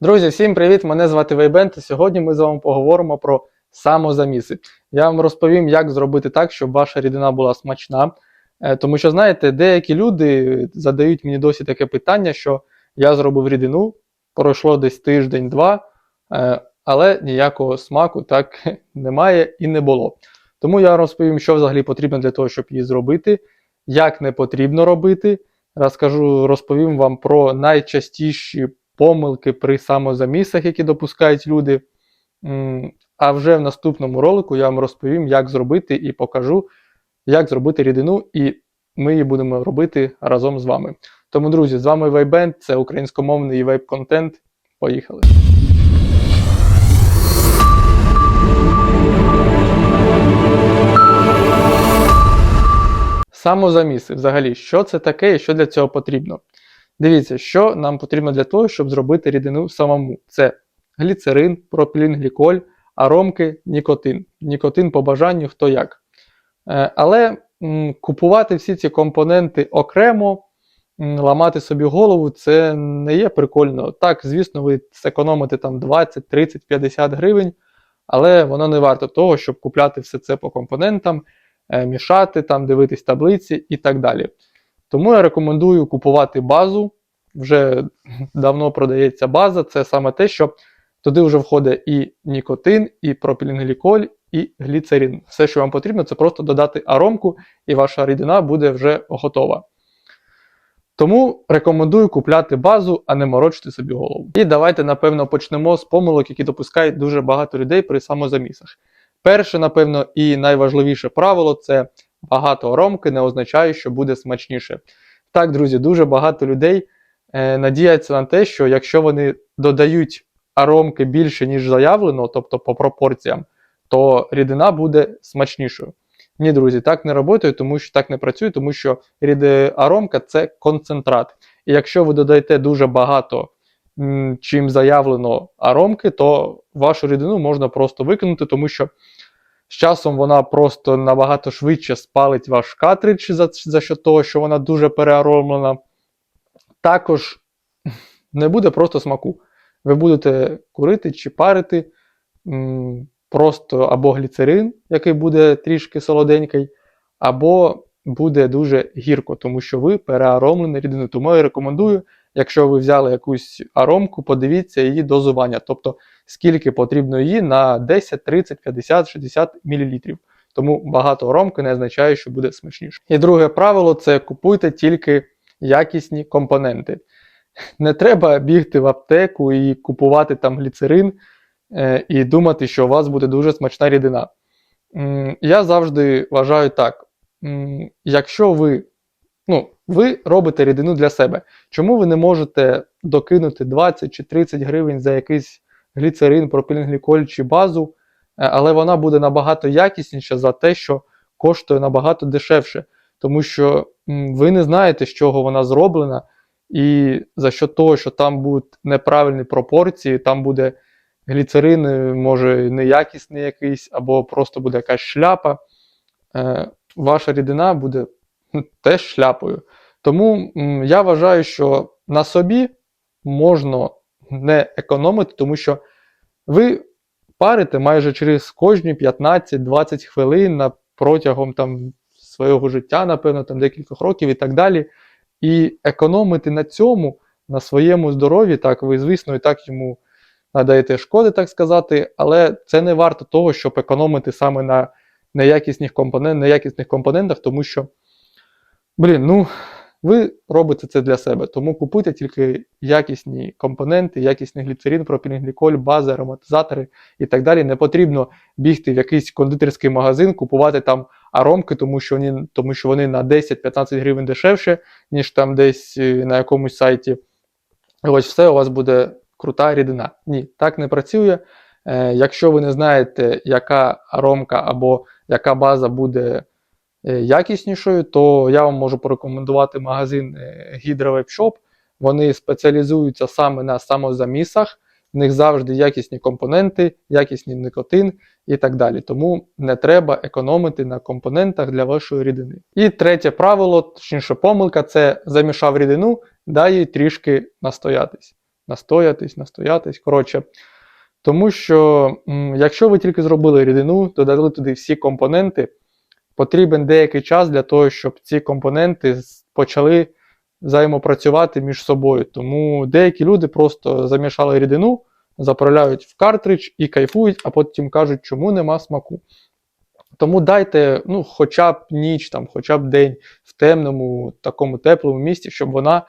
Друзі, всім привіт! Мене звати Вейбент, і сьогодні ми з вами поговоримо про самозаміси. Я вам розповім, як зробити так, щоб ваша рідина була смачна. Е, Тому що, знаєте, деякі люди задають мені досі таке питання, що я зробив рідину, пройшло десь тиждень-два, е, але ніякого смаку так немає і не було. Тому я розповім, що взагалі потрібно для того, щоб її зробити, як не потрібно робити. Розкажу, розповім вам про найчастіші помилки при самозамісах, які допускають люди. А вже в наступному ролику я вам розповім, як зробити і покажу, як зробити рідину, і ми її будемо робити разом з вами. Тому, друзі, з вами Вайбенд, це українськомовний вейб-контент. Поїхали! Самозаміси, взагалі, що це таке і що для цього потрібно? Дивіться, що нам потрібно для того, щоб зробити рідину самому. Це гліцерин, пропілінгліколь, аромки, нікотин. Нікотин по бажанню хто як. Е, Але м, купувати всі ці компоненти окремо, м, ламати собі голову, це не є прикольно. Так, звісно, ви зекономите там 20, 30, 50 гривень, але воно не варто того, щоб купляти все це по компонентам, е, мішати, там, дивитись таблиці і так далі. Тому я рекомендую купувати базу. Вже давно продається база. Це саме те, що туди вже входить і нікотин, і пропілінгліколь, і гліцерин. Все, що вам потрібно, це просто додати аромку, і ваша рідина буде вже готова. Тому рекомендую купляти базу, а не морочити собі голову. І давайте, напевно, почнемо з помилок, які допускають дуже багато людей при самозамісах. Перше, напевно, і найважливіше правило це багато аромки не означає, що буде смачніше. Так, друзі, дуже багато людей надіяться на те, що якщо вони додають аромки більше, ніж заявлено, тобто по пропорціям, то рідина буде смачнішою. Ні, друзі, так не працює, тому що так не працює, тому що аромка це концентрат. І якщо ви додаєте дуже багато, чим заявлено аромки, то вашу рідину можна просто викинути, тому що з часом вона просто набагато швидше спалить ваш картридж за, за що того, що вона дуже переаромлена. Також не буде просто смаку. Ви будете курити чи парити просто або гліцерин, який буде трішки солоденький, або буде дуже гірко, тому що ви переаромлені рідину. Тому я рекомендую, якщо ви взяли якусь аромку, подивіться її дозування. Тобто скільки потрібно її на 10, 30, 50, 60 мл. Тому багато ромки не означає, що буде смачніше. І друге правило це купуйте тільки якісні компоненти. Не треба бігти в аптеку і купувати там гліцерин е, і думати, що у вас буде дуже смачна рідина. Я завжди вважаю так: якщо ви, ну, ви робите рідину для себе, чому ви не можете докинути 20 чи 30 гривень за якийсь гліцерин, пропілінгліколь чи базу, е, але вона буде набагато якісніша за те, що коштує набагато дешевше. Тому що ви не знаєте, з чого вона зроблена, і за що того, що там будуть неправильні пропорції, там буде гліцерин, е, може неякісний якийсь, або просто буде якась шляпа, е, ваша рідина буде теж шляпою. Тому я вважаю, що на собі можна не економити, тому що ви парите майже через кожні 15-20 хвилин на протягом там, свого життя, напевно, там декількох років і так далі. І економити на цьому, на своєму здоров'ї, так, ви, звісно, і так йому надаєте шкоди, так сказати, але це не варто того, щоб економити саме на неякісних, компонент, неякісних компонентах, тому що, блін, ну, ви робите це для себе, тому купуйте тільки якісні компоненти, якісний гліцерин, пропілінгліколь, бази, ароматизатори і так далі. Не потрібно бігти в якийсь кондитерський магазин, купувати там аромки, тому що вони, тому що вони на 10-15 гривень дешевше, ніж там десь е, на якомусь сайті. І ось все у вас буде крута рідина. Ні, так не працює. Е, якщо ви не знаєте, яка аромка або яка база буде е, якіснішою, то я вам можу порекомендувати магазин Hydra Web Shop. Вони спеціалізуються саме на самозамісах, в них завжди якісні компоненти, якісний никотин і так далі. Тому не треба економити на компонентах для вашої рідини. І третє правило, точніше помилка, це замішав рідину, дай їй трішки настоятись. настоятись, настоятись. Коротше, тому що, якщо ви тільки зробили рідину, додали туди всі компоненти, потрібен деякий час для того, щоб ці компоненти почали взаємопрацювати між собою. Тому деякі люди просто замішали рідину, заправляють в картридж і кайфують, а потім кажуть, чому нема смаку. Тому дайте ну, хоча б ніч, там, хоча б день в темному, такому теплому місці, щоб вона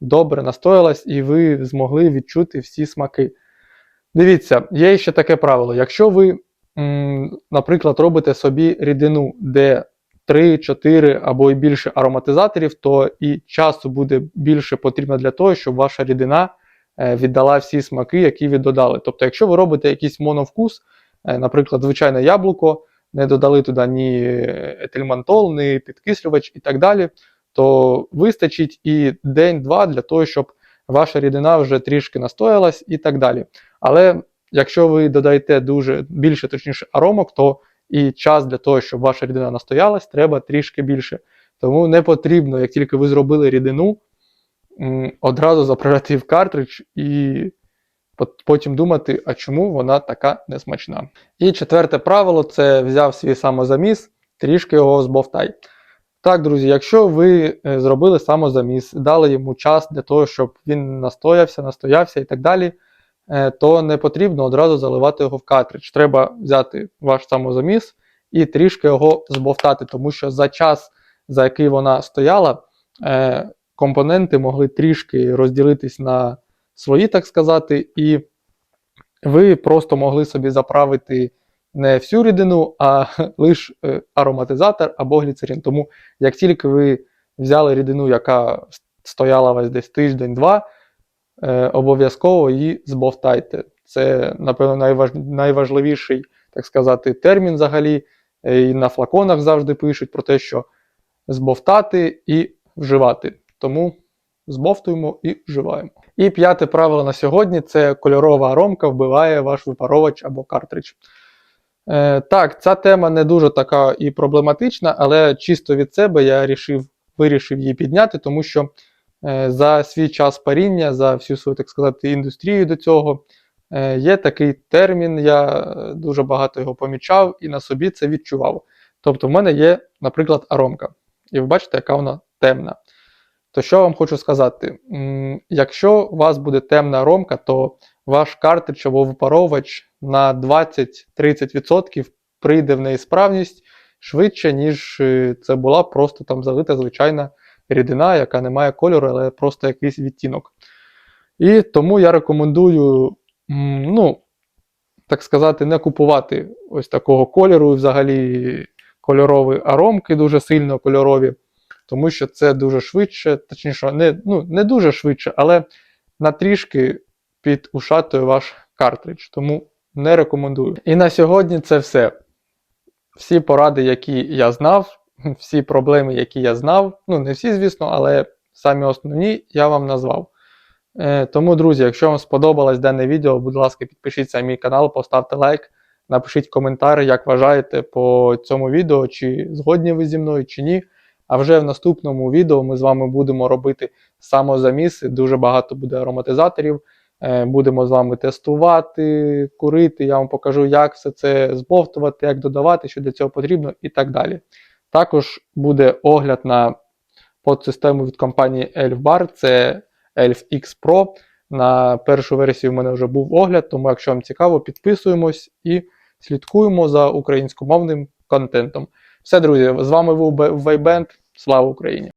добре настоялась і ви змогли відчути всі смаки. Дивіться, є ще таке правило. Якщо ви, м, наприклад, робите собі рідину, де 3, 4 або і більше ароматизаторів, то і часу буде більше потрібно для того, щоб ваша рідина віддала всі смаки, які ви додали. Тобто, якщо ви робите якийсь моновкус, е, наприклад, звичайне яблуко, не додали туди ні етельмантол, ні підкислювач і так далі, то вистачить і день-два для того, щоб ваша рідина вже трішки настоялась і так далі. Але якщо ви додаєте дуже більше, точніше, аромок, то і час для того, щоб ваша рідина настоялась, треба трішки більше. Тому не потрібно, як тільки ви зробили рідину, одразу заправляти в картридж і потім думати, а чому вона така несмачна. І четверте правило це взяв свій самозаміс, трішки його збовтай. Так, друзі, якщо ви е, зробили самозаміс, дали йому час для того, щоб він настоявся, настоявся і так далі, е, то не потрібно одразу заливати його в картридж. Треба взяти ваш самозаміс і трішки його збовтати, тому що за час, за який вона стояла, е, компоненти могли трішки розділитись на свої, так сказати, і ви просто могли собі заправити не всю рідину, а лише ароматизатор або гліцерин. Тому як тільки ви взяли рідину, яка стояла вас десь тиждень-два, е, обов'язково її збовтайте. Це, напевно, найваж... найважливіший, так сказати, термін взагалі. Е, І на флаконах завжди пишуть про те, що збовтати і вживати. Тому збовтуємо і вживаємо. І п'яте правило на сьогодні це кольорова аромка вбиває ваш випаровувач або картридж. Е, так, ця тема не дуже така і проблематична, але чисто від себе я рішив, вирішив її підняти, тому що е, за свій час паріння, за всю свою, так сказати, індустрію до цього е, є такий термін, я е, дуже багато його помічав і на собі це відчував. Тобто, в мене є, наприклад, аромка. І ви бачите, яка вона темна. То що вам хочу сказати? Якщо у вас буде темна ромка, то ваш картридж або випаровувач на 20-30% прийде в неісправність швидше, ніж е, це була просто там залита звичайна рідина, яка не має кольору, але просто якийсь відтінок. І тому я рекомендую, ну, так сказати, не купувати ось такого кольору, взагалі кольорові аромки дуже сильно кольорові тому що це дуже швидше, точніше, не, ну, не дуже швидше, але на трішки підушатує ваш картридж. Тому не рекомендую. І на сьогодні це все. Всі поради, які я знав, всі проблеми, які я знав. Ну, не всі, звісно, але самі основні я вам назвав. Е, тому, друзі, якщо вам сподобалось дане відео, будь ласка, підпишіться на мій канал, поставте лайк, напишіть коментар, як вважаєте по цьому відео, чи згодні ви зі мною, чи ні. А вже в наступному відео ми з вами будемо робити самозаміси. Дуже багато буде ароматизаторів. Е, Будемо з вами тестувати, курити. Я вам покажу, як все це збовтувати, як додавати, що для цього потрібно, і так далі. Також буде огляд на подсистему від компанії Elfbar, це Elf X Pro. На першу версію в мене вже був огляд, тому якщо вам цікаво, підписуємось і слідкуємо за українськомовним контентом. Все, друзі, з вами був Вайбенд. Слава Україні!